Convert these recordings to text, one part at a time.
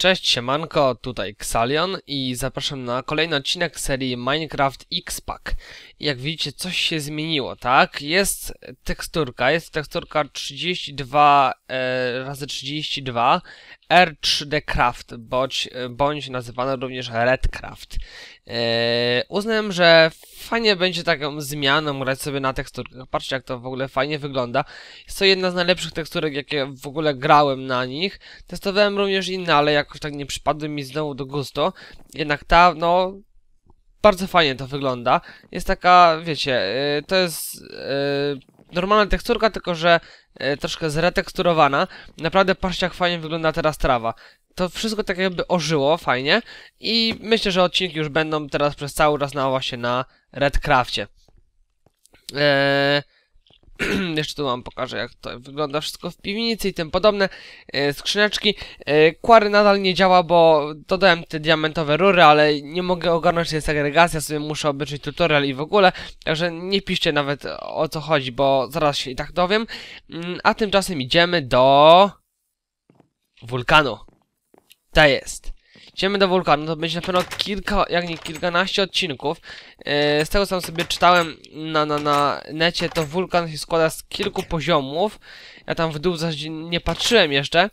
Cześć, siemanko, tutaj Xalion i zapraszam na kolejny odcinek serii Minecraft X-Pack. Jak widzicie, coś się zmieniło, tak? Jest teksturka, jest teksturka 32 e, razy 32 R3D Craft, bądź, bądź nazywana również Redcraft. E, uznałem, że fajnie będzie taką zmianą grać sobie na teksturkach. Patrzcie, jak to w ogóle fajnie wygląda. Jest to jedna z najlepszych teksturek, jakie w ogóle grałem na nich. Testowałem również inne, ale jakoś tak nie przypadły mi znowu do gustu. Jednak ta, no, bardzo fajnie to wygląda. Jest taka, wiecie, y, to jest y, normalna teksturka, tylko że y, troszkę zreteksturowana. Naprawdę patrzcie jak fajnie wygląda teraz trawa. To wszystko tak jakby ożyło fajnie i myślę, że odcinki już będą teraz przez cały czas na właśnie na Redcrafcie. Eee, jeszcze tu wam pokażę jak to wygląda wszystko w piwnicy i tym podobne e, skrzyneczki. E, Quarry nadal nie działa, bo dodałem te diamentowe rury, ale nie mogę ogarnąć tej segregacji, sobie muszę obejrzeć tutorial i w ogóle, także nie piszcie nawet o co chodzi, bo zaraz się i tak dowiem. Mm, A tymczasem idziemy do wulkanu. Ta jest. Idziemy do wulkanu, to będzie na pewno kilka, jak nie kilkanaście odcinków. E, z tego co sobie czytałem na, na, na necie, to wulkan się składa z kilku poziomów. Ja tam w dół nie patrzyłem jeszcze.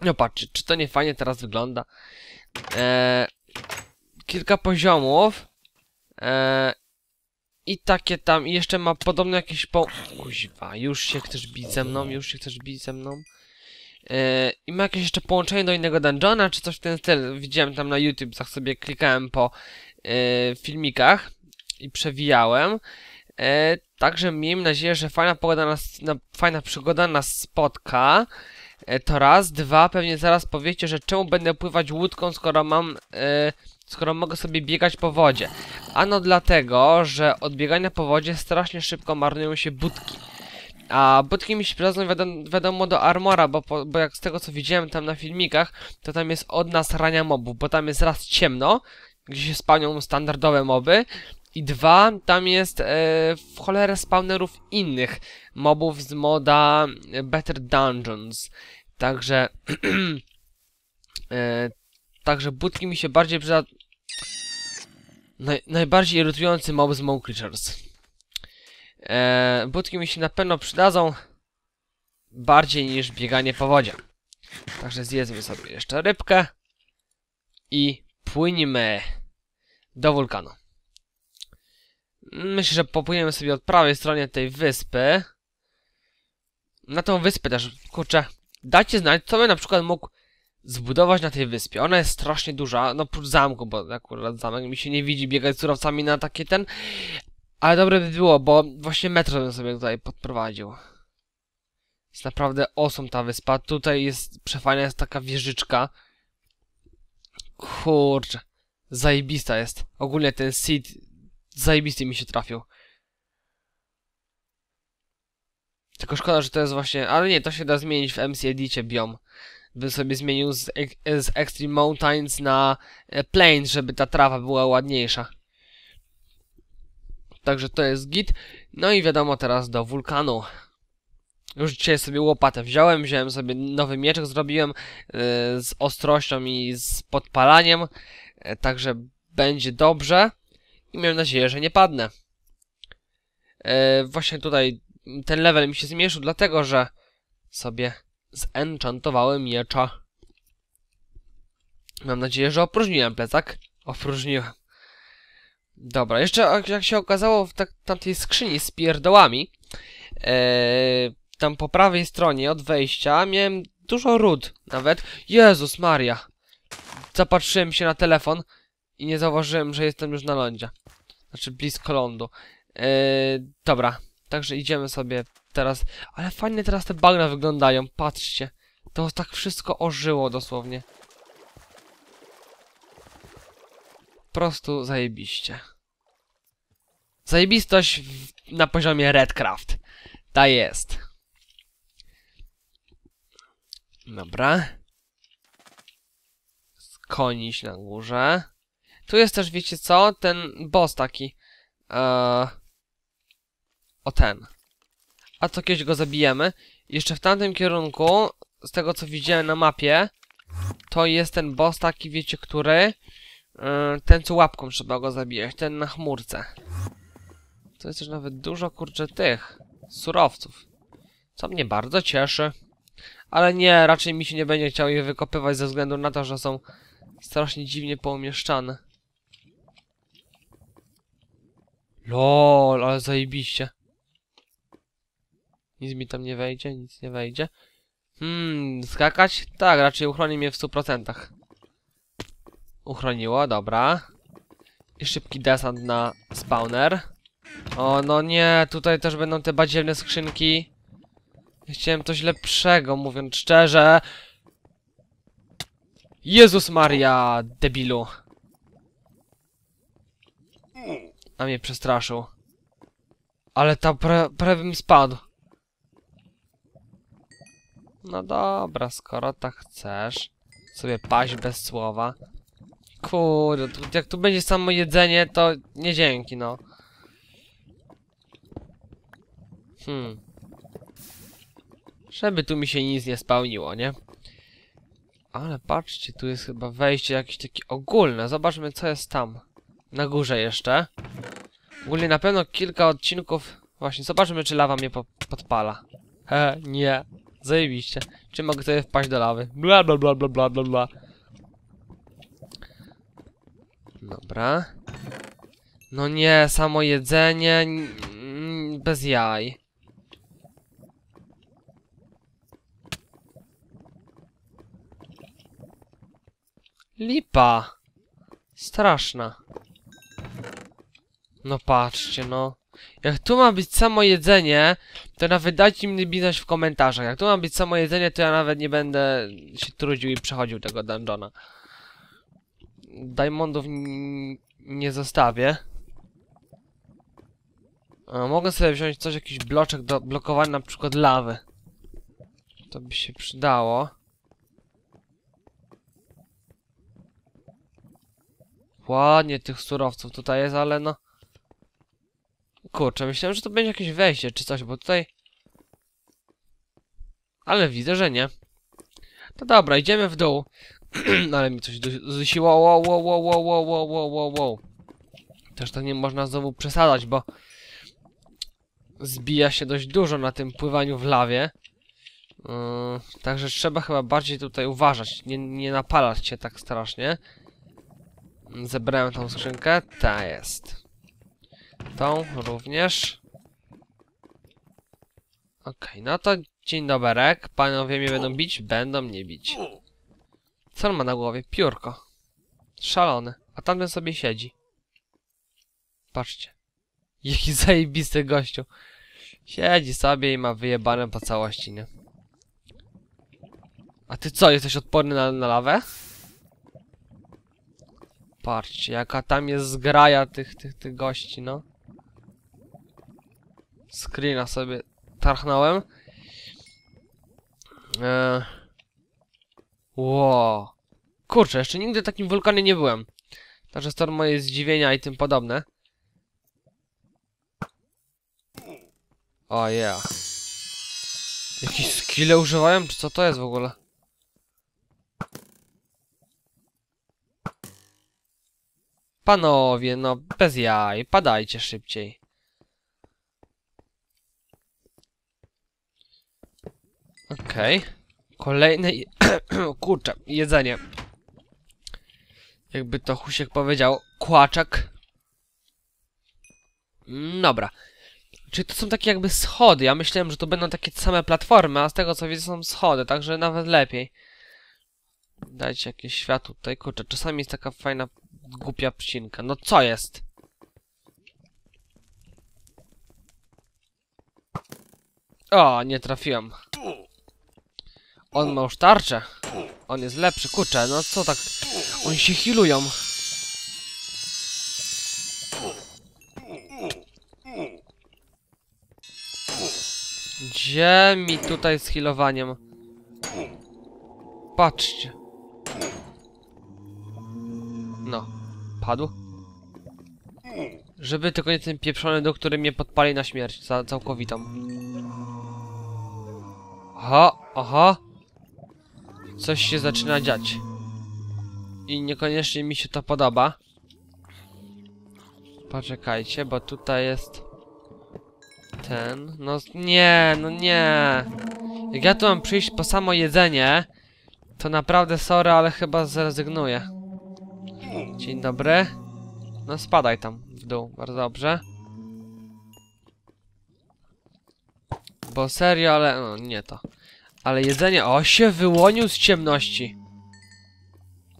No patrzcie, czy to nie fajnie teraz wygląda. E, kilka poziomów. E, I takie tam, i jeszcze ma podobno jakieś po... Kuźwa, już się chcesz bić ze mną, już się chcesz bić ze mną. Yy, I ma jakieś jeszcze połączenie do innego dungeona, czy coś w ten styl. Widziałem tam na YouTube, tak sobie klikałem po yy, filmikach i przewijałem. Yy, także miejmy nadzieję, że fajna pogoda nas, na, fajna przygoda nas spotka. To raz, dwa, pewnie zaraz powiecie, że czemu będę pływać łódką, skoro mam, skoro mogę sobie biegać po wodzie. Ano dlatego, że od biegania po wodzie strasznie szybko marnują się budki. A budki mi się przydadzą wiadomo, wiadomo do armora, bo, po, bo jak z tego co widziałem tam na filmikach, to tam jest od nas rania mobów, bo tam jest raz ciemno, gdzie się spawnią standardowe moby, i dwa, tam jest e, w cholerę spawnerów innych mobów z moda Better Dungeons. Także, e, także budki mi się bardziej przyda... Naj, najbardziej irytujący mob z Mow Creatures. Eee, budki mi się na pewno przydadzą bardziej niż bieganie po wodzie. Także zjedzmy sobie jeszcze rybkę i płyniemy do wulkanu. Myślę, że popłyniemy sobie od prawej stronie tej wyspy. Na tą wyspę też, kurczę, dajcie znać, co bym na przykład mógł zbudować na tej wyspie. Ona jest strasznie duża, no prócz zamku, bo akurat zamek mi się nie widzi biegać surowcami na takie ten, ale dobre by było, bo właśnie metro bym sobie tutaj podprowadził. Jest naprawdę awesome ta wyspa. Tutaj jest przefajna jest taka wieżyczka. Kurczę. Zajebista jest. Ogólnie ten seed zajebisty mi się trafił. Tylko szkoda, że to jest właśnie... Ale nie, to się da zmienić w MC Edicie biom. Bym sobie zmienił z, z Extreme Mountains na e, Plains, żeby ta trawa była ładniejsza. Także to jest git. No i wiadomo teraz do wulkanu. Już dzisiaj sobie łopatę wziąłem, wziąłem sobie nowy mieczek, zrobiłem yy, z ostrością i z podpalaniem. Yy, także będzie dobrze. I mam nadzieję, że nie padnę. Yy, właśnie tutaj ten level mi się zmieszył, dlatego że sobie zenchantowałem miecza. Mam nadzieję, że opróżniłem plecak. Opróżniłem. Dobra, jeszcze jak się okazało w tak, tamtej skrzyni z pierdołami, ee, tam po prawej stronie od wejścia miałem dużo ród nawet. Jezus Maria! Zapatrzyłem się na telefon i nie zauważyłem, że jestem już na lądzie. Znaczy blisko lądu. Eee, dobra, także idziemy sobie teraz. Ale fajnie teraz te bagna wyglądają, patrzcie. To tak wszystko ożyło dosłownie. Po prostu zajebiście. Zajebistość w, na poziomie Redcraft. Ta jest. Dobra. Skonić na górze. Tu jest też, wiecie co? Ten boss taki. Eee, o ten. A to kiedyś go zabijemy. Jeszcze w tamtym kierunku, z tego co widziałem na mapie, to jest ten boss taki, wiecie, który? Yy, ten, co łapką trzeba go zabijać, ten na chmurce. To jest też nawet dużo, kurczę, tych surowców. Co mnie bardzo cieszy. Ale nie, raczej mi się nie będzie chciał je wykopywać ze względu na to, że są strasznie dziwnie poumieszczane. LOL, ale zajebiście. Nic mi tam nie wejdzie, nic nie wejdzie. Hmm, skakać? Tak, raczej uchroni mnie w 100%. Uchroniło, dobra. I szybki desant na spawner. O, no nie, tutaj też będą te badziewne skrzynki. Chciałem coś lepszego, mówiąc szczerze. Jezus Maria, debilu. A mnie przestraszył. Ale ta pre prawie mi spadł. No dobra, skoro tak chcesz, sobie paść bez słowa. Kurde, jak tu będzie samo jedzenie, to nie dzięki, no. Hmm. Żeby tu mi się nic nie spełniło, nie? Ale patrzcie, tu jest chyba wejście jakieś takie ogólne. Zobaczmy, co jest tam. Na górze jeszcze. Ogólnie na pewno kilka odcinków... Właśnie, zobaczmy, czy lawa mnie po podpala. He, nie. Zajebiście. Czy mogę sobie wpaść do lawy? Bla, bla, bla, bla, bla, bla, bla. Dobra. No nie, samo jedzenie... Bez jaj. Lipa. Straszna. No patrzcie, no. Jak tu ma być samo jedzenie, to nawet dajcie mi napisać w komentarzach. Jak tu ma być samo jedzenie, to ja nawet nie będę się trudził i przechodził tego dungeona. Diamondów nie zostawię. Mogę sobie wziąć coś, jakiś bloczek do blokowania na przykład lawy. To by się przydało. Ładnie tych surowców tutaj jest, ale no... Kurczę, myślałem, że to będzie jakieś wejście czy coś, bo tutaj... Ale widzę, że nie. To dobra, idziemy w dół. ale mi coś dusiło. Wow, wow, wow, wow, wow, wow, wow. Też to nie można znowu przesadzać, bo... Zbija się dość dużo na tym pływaniu w lawie. Yy, także trzeba chyba bardziej tutaj uważać, nie, nie napalać się tak strasznie. Zebrałem tą skrzynkę. Ta jest. Tą również. Okej, no to dzień doberek. Panowie mnie będą bić? Będą mnie bić. Co on ma na głowie? Piórko. Szalony. A tamten sobie siedzi. Patrzcie. Jaki zajebisty gościu. Siedzi sobie i ma wyjebane po całości, nie? A ty co, jesteś odporny na, na lawę? Patrzcie, jaka tam jest zgraja tych, tych, tych gości, no. Screena sobie tarchnąłem. Eee. Wow. Kurczę, jeszcze nigdy w takim wulkanie nie byłem. Także stąd moje zdziwienia i tym podobne. O yeah. Jakieś skille używałem, czy co to jest w ogóle? Panowie, no bez jaj, padajcie szybciej. Okej. Kolejne... Kurczę, jedzenie. Jakby to Husiek powiedział, kłaczek. Mm, Dobra. Czyli to są takie jakby schody. Ja myślałem, że to będą takie same platformy, a z tego co widzę są schody, także nawet lepiej. Dajcie jakieś światło tutaj. Kurczę, czasami jest taka fajna, głupia psinka. No co jest? O, nie trafiłem. On ma już tarczę. On jest lepszy, kurczę, no co tak... Oni się healują. Gdzie mi tutaj z healowaniem? Patrzcie. No, padł. Żeby tylko nie ten pieprzony, do który mnie podpali na śmierć za całkowitą. Aha, aha. Coś się zaczyna dziać. I niekoniecznie mi się to podoba. Poczekajcie, bo tutaj jest... Ten... No nie, no nie. Jak ja tu mam przyjść po samo jedzenie, to naprawdę sorry, ale chyba zrezygnuję. Dzień dobry. No spadaj tam w dół, bardzo dobrze. Bo serio, ale... No, nie to. Ale jedzenie... O, się wyłonił z ciemności.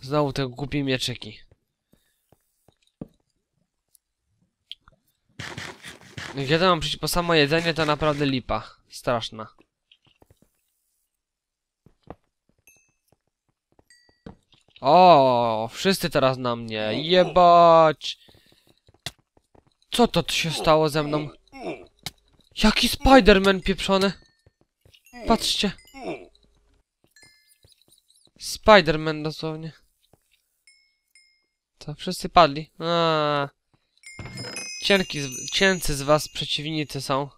Znowu te głupie mieczyki. Jak ja to mam przyjść po samo jedzenie, to naprawdę lipa. Straszna. O, wszyscy teraz na mnie. Jebać! Co to się stało ze mną? Jaki Spiderman pieprzony? Patrzcie. Spiderman dosłownie. To wszyscy padli. A. Cienki, z, ciency z was przeciwnicy są.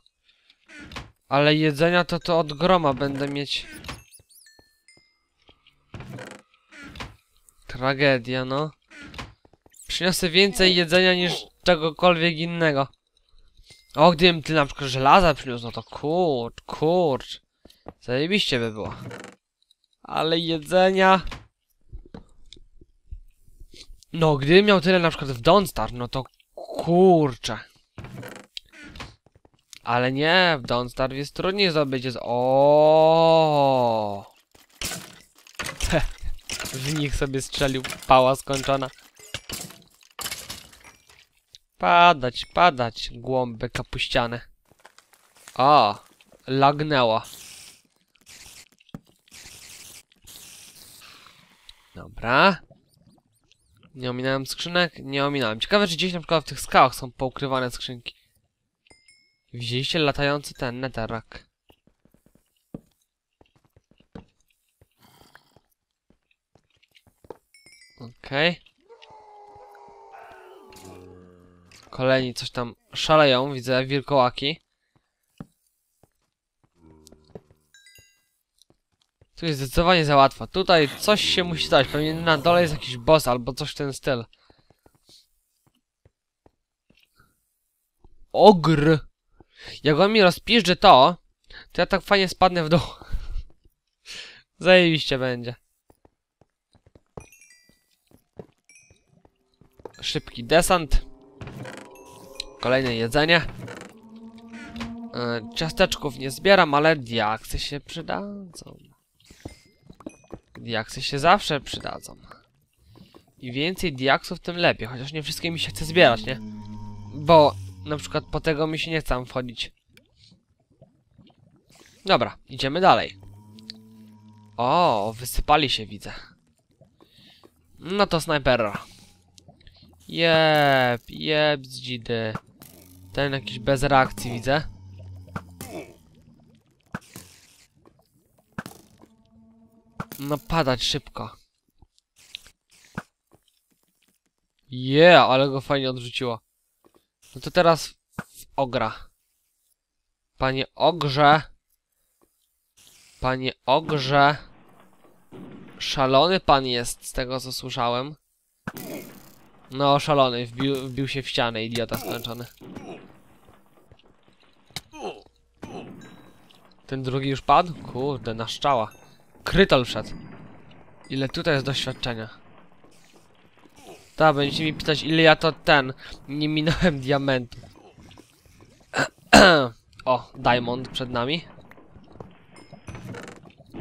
Ale jedzenia to to od groma będę mieć. Tragedia, no. Przyniosę więcej jedzenia niż czegokolwiek innego. O, gdybym ty na przykład żelaza przyniósł, no to kurcz, kurcz. Zajebiście by było. Ale jedzenia... No, gdybym miał tyle na przykład w Donstar, no to kurczę. Ale nie, w Donstar jest trudniej zdobyć jest... O. W nich sobie strzelił pała skończona. Padać, padać, głąby kapuściane. O, lagnęło. Dobra. Nie ominąłem skrzynek? Nie ominąłem. Ciekawe, czy gdzieś na przykład w tych skałach są poukrywane skrzynki. Widzieliście latający ten neterak? Okej. Okay. Kolejni coś tam szaleją, widzę, wilkołaki. Tu jest zdecydowanie za łatwo. Tutaj coś się musi stać. Pewnie na dole jest jakiś boss albo coś w ten styl. Ogr! Jak on mi rozpiszczy to, to ja tak fajnie spadnę w dół. Zajebiście będzie. Szybki desant. Kolejne jedzenie. Yy, ciasteczków nie zbieram, ale diaksy się przydadzą. Diaksy się zawsze przydadzą. I więcej diaksów, tym lepiej. Chociaż nie wszystkie mi się chce zbierać, nie? Bo na przykład po tego mi się nie chce wchodzić. Dobra, idziemy dalej. O, wysypali się, widzę. No to snajpera. Jeb, jeb z. Ten jakiś bez reakcji widzę. No padać szybko. Yeah, ale go fajnie odrzuciło. No to teraz w ogra. Panie ogrze. Panie ogrze. Szalony pan jest, z tego co słyszałem. No, szalony, wbił, wbił się w ścianę, idiota skończony. Ten drugi już padł? Kurde, na szczała. Krytol wszedł. Ile tutaj jest doświadczenia? Tak, będziecie mi pytać, ile ja to ten... Nie minąłem diamentu. o, diamond przed nami.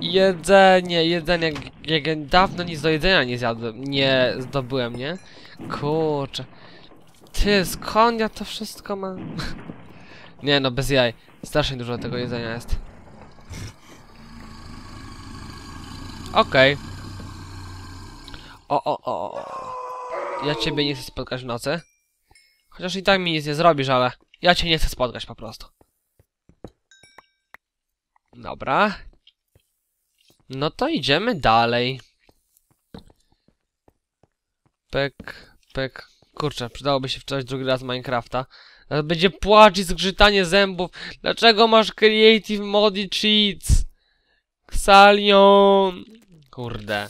Jedzenie, jedzenie. Jak dawno nic do jedzenia nie zjadłem, nie zdobyłem, nie? Kurczę. Ty, skąd ja to wszystko mam? nie no, bez jaj. Strasznie dużo tego jedzenia jest. Okej. Okay. O, o, o. Ja ciebie nie chcę spotkać w nocy. Chociaż i tak mi nic nie zrobisz, ale ja cię nie chcę spotkać po prostu. Dobra. No to idziemy dalej. Pek, pek. Kurczę, przydałoby się wczytać drugi raz Minecrafta. Będzie płacz i zgrzytanie zębów. Dlaczego masz Creative Modi Cheats? Xalion! Kurde.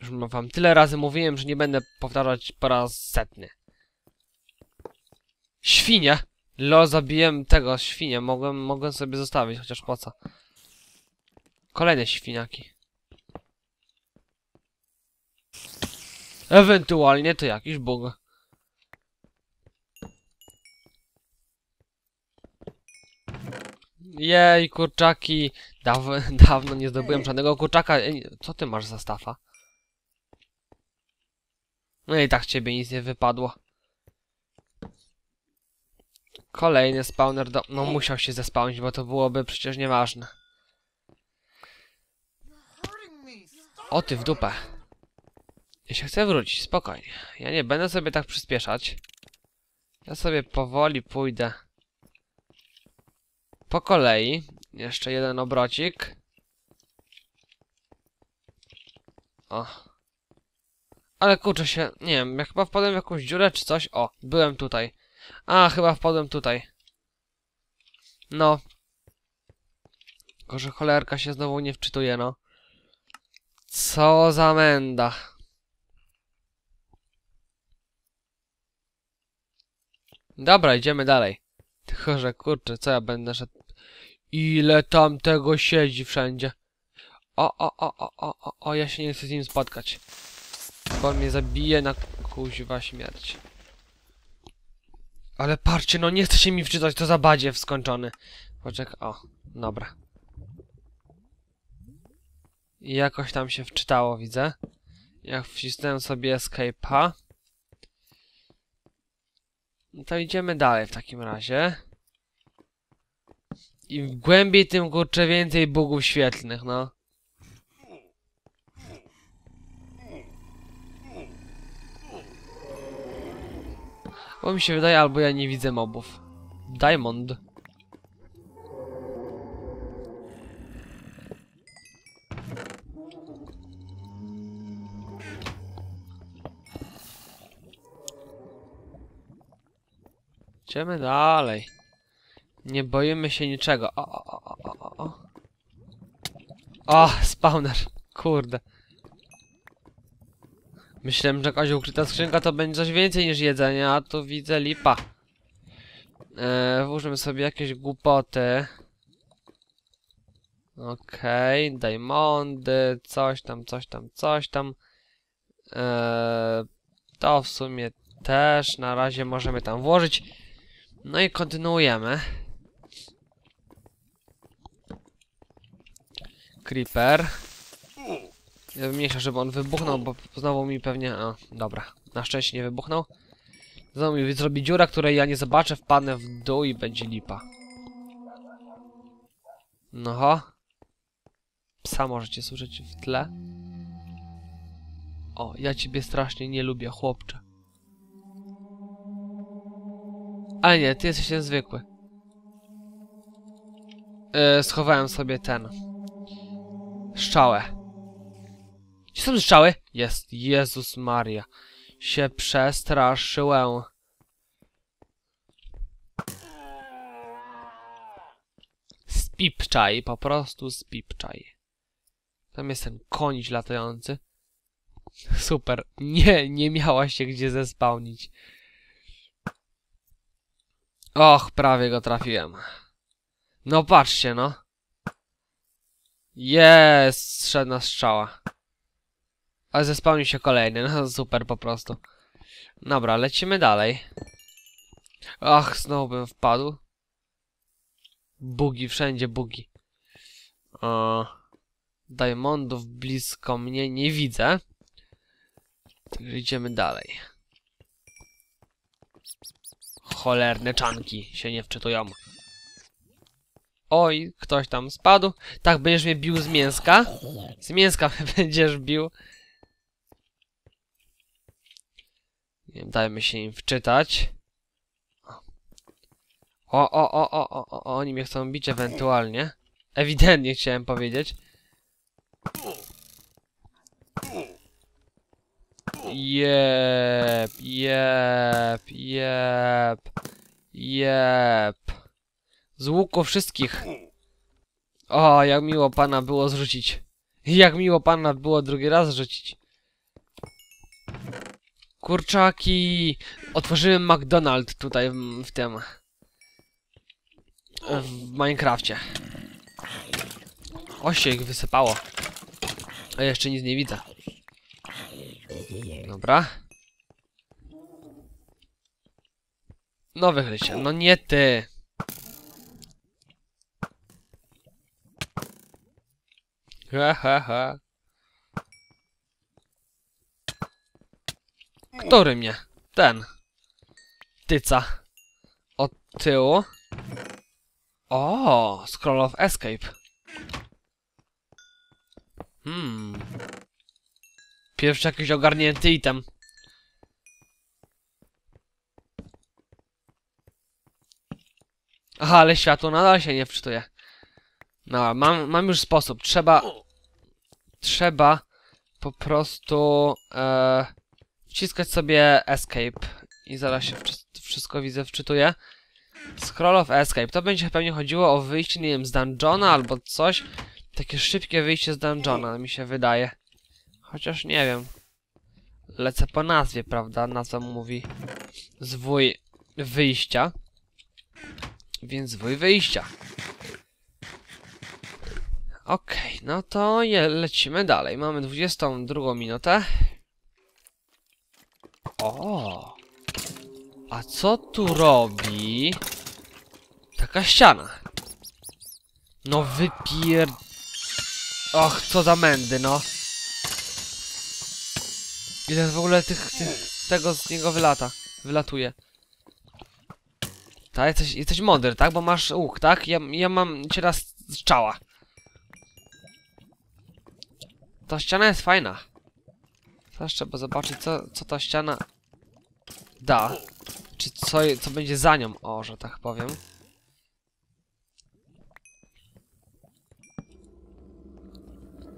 Już wam tyle razy mówiłem, że nie będę powtarzać po raz setny. Świnie! Lo, zabiłem tego świnia. Mogłem, mogłem sobie zostawić, chociaż po co. Kolejne świniaki. Ewentualnie to jakiś bóg. Jej, kurczaki. Daw dawno nie zdobyłem żadnego kurczaka. Ej, Co ty masz za stafa? No i tak ciebie nic nie wypadło. Kolejny spawner do... No musiał się zespałnić, bo to byłoby przecież nieważne. O ty w dupę. Ja się chcę wrócić, spokojnie. Ja nie będę sobie tak przyspieszać. Ja sobie powoli pójdę. Po kolei. Jeszcze jeden obrocik. O. Ale kurczę się, nie wiem, ja chyba wpadłem w jakąś dziurę czy coś. O, byłem tutaj. A, chyba wpadłem tutaj. No. Tylko, że cholerka się znowu nie wczytuje, no. Co za menda. Dobra, idziemy dalej. Tylko, że kurczę, co ja będę szedł... Ile tam tego siedzi wszędzie. O, o, o, o, o, o, o, ja się nie chcę z nim spotkać. Bo mnie zabije na kuźwa śmierć. Ale patrzcie, no nie chce się mi wczytać, to za badziew skończony. Poczekaj, o, dobra. I jakoś tam się wczytało, widzę. Jak wcisnąłem sobie escape'a. No to idziemy dalej w takim razie. Im głębiej, tym kurczę więcej bugów świetlnych, no. Bo mi się wydaje, albo ja nie widzę mobów. Diamond. Idziemy dalej. Nie boimy się niczego. O, o, o, o, o, o. Spawner. Kurde. Myślałem, że jakaś ukryta skrzynka to będzie coś więcej niż jedzenie, a tu widzę lipa. Eee, sobie jakieś głupoty. Okej, okay, diamondy, coś tam, coś tam, coś tam. Eee, to w sumie też na razie możemy tam włożyć. No i kontynuujemy. Creeper. Ja mniejsza, żeby on wybuchnął, bo znowu mi pewnie... A, dobra. Na szczęście nie wybuchnął. Znowu mi zrobi dziura, której ja nie zobaczę, wpadnę w dół i będzie lipa. No ho. Psa możecie słyszeć w tle. O, ja ciebie strasznie nie lubię, chłopcze. Ale nie, ty jesteś niezwykły. Yy, schowałem sobie ten. Szczałę. Gdzie są strzały? Jest. Jezus Maria. Się przestraszyłem. Spipczaj, po prostu spipczaj. Tam jest ten konić latający. Super. Nie, nie miałaś się gdzie zespałnić. Och, prawie go trafiłem. No patrzcie, no. Jest, strzedna strzała. A zespałnił się kolejny, no super po prostu. Dobra, lecimy dalej. Ach, znowu bym wpadł. Bugi, wszędzie bugi. O, diamondów blisko mnie nie widzę. Także idziemy dalej. Cholerne czanki się nie wczytują. Oj, ktoś tam spadł. Tak, będziesz mnie bił z mięska? Z mięska będziesz bił. Nie dajmy się im wczytać. O, o, o, o, o, o, oni mnie chcą bić ewentualnie. Ewidentnie chciałem powiedzieć. Jep, jep, jep, jep. Z łuku wszystkich. O, jak miło pana było zrzucić. Jak miło pana było drugi raz rzucić. Kurczaki! Otworzyłem McDonald tutaj w, w tym... W Minecrafcie. O się ich wysypało. A jeszcze nic nie widzę. Dobra. No wychyl się. No nie ty. Ha, ha, ha. Który mnie? Ten. Tyca. Od tyłu. O, Scroll of Escape. Hmm. Pierwszy jakiś ogarnięty item. Aha, ale światło nadal się nie wczytuje. No, mam, mam już sposób. Trzeba... Trzeba po prostu e, wciskać sobie escape. I zaraz się wszystko widzę, wczytuje. Scroll of escape. To będzie pewnie chodziło o wyjście, nie wiem, z dungeona albo coś. Takie szybkie wyjście z dungeona, mi się wydaje. Chociaż nie wiem. Lecę po nazwie, prawda? Nazwa mówi zwój wyjścia. Więc zwój wyjścia. Okej, no to je, lecimy dalej. Mamy 22 minutę. O! A co tu robi taka ściana? No wypier... Och, co za mędy, no. Ile w ogóle tych, tych, tego z niego wylata, wylatuje. Tak, jesteś, jesteś mądry, tak? Bo masz łuk, tak? Ja, ja mam cię raz z czała. Ta ściana jest fajna. Teraz trzeba zobaczyć, co, co ta ściana da. Czy co, co będzie za nią, o, że tak powiem.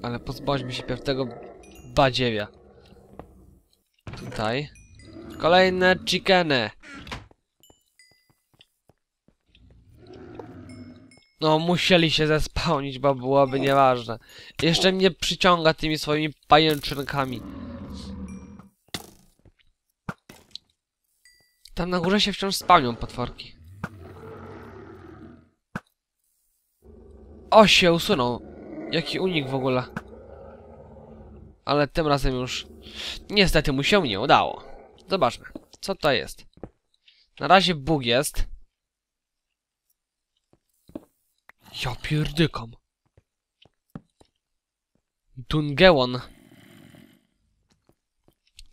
Ale pozbądźmy się pierw tego badziewia. Tutaj. Kolejne chickeny. No, musieli się zespałnić, bo byłoby nieważne. Jeszcze mnie przyciąga tymi swoimi pajęczynkami. Tam na górze się wciąż spełnią potworki. O, się usunął. Jaki unik w ogóle. Ale tym razem już... Niestety mu się nie udało. Zobaczmy, co to jest. Na razie Bóg jest. Ja pierdykam. Dungeon.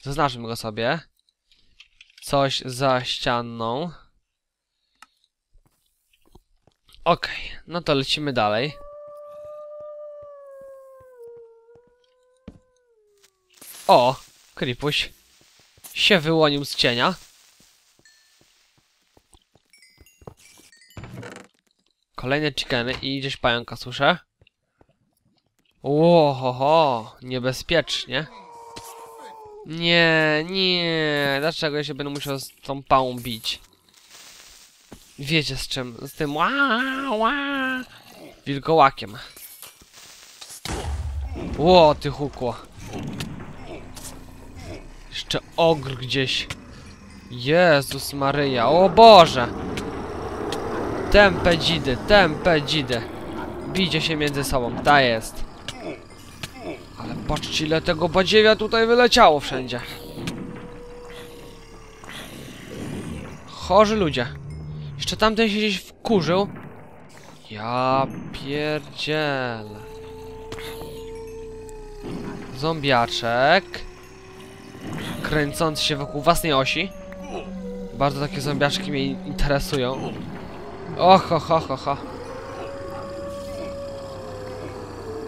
Zaznaczmy go sobie. Coś za ścianą. Okej, no to lecimy dalej. O, Kripuś się wyłonił z cienia. Kolejne chickeny i gdzieś pająka słyszę. Łohoho, niebezpiecznie. Nie, nie, dlaczego ja się będę musiał z tą pałą bić? Wiecie z czym? Z tym ła, ła, wilkołakiem. Ło, ty hukło. Jeszcze ogr gdzieś. Jezus Maryja, o Boże! Tempe dzidy, tempe dzidy. Się między sobą, ta jest. Ale patrzcie ile tego badziewia tutaj wyleciało wszędzie. Chorzy ludzie. Jeszcze tamten się gdzieś wkurzył. Ja pierdzielę. Zombiaczek. Kręcący się wokół własnej osi. Bardzo takie zombiaczki mnie interesują. Och, ho, ho, ho.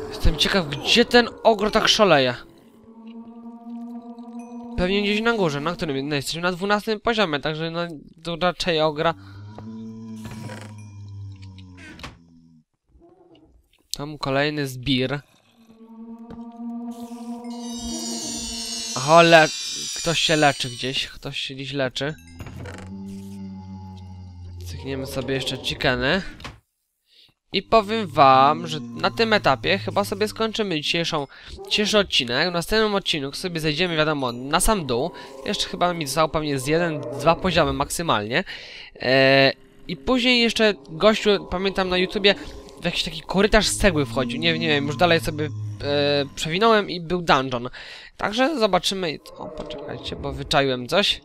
Jestem ciekaw, gdzie ten ogro tak szaleje. Pewnie gdzieś na górze, na którym? No, jesteśmy na 12 poziomie, także no, to raczej ogra. Tam kolejny zbir. Aha. Ktoś się leczy gdzieś, ktoś się gdzieś leczy. Cykniemy sobie jeszcze chickeny. I powiem wam, że na tym etapie chyba sobie skończymy dzisiejszą, dzisiejszy odcinek. W następnym odcinku sobie zejdziemy, wiadomo, na sam dół. Jeszcze chyba mi zostało pewnie z jeden, dwa poziomy maksymalnie. Eee, I później jeszcze gościu, pamiętam na YouTubie, w jakiś taki korytarz z cegły wchodził. Nie, nie wiem, już dalej sobie e, przewinąłem i był dungeon. Także zobaczymy. O, poczekajcie, bo wyczaiłem coś.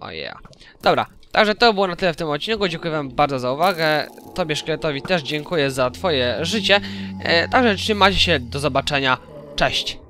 O yeah. Dobra, także to było na tyle w tym odcinku. Dziękuję wam bardzo za uwagę. Tobie, Szkieletowi, też dziękuję za twoje życie. E, także trzymajcie się, do zobaczenia. Cześć!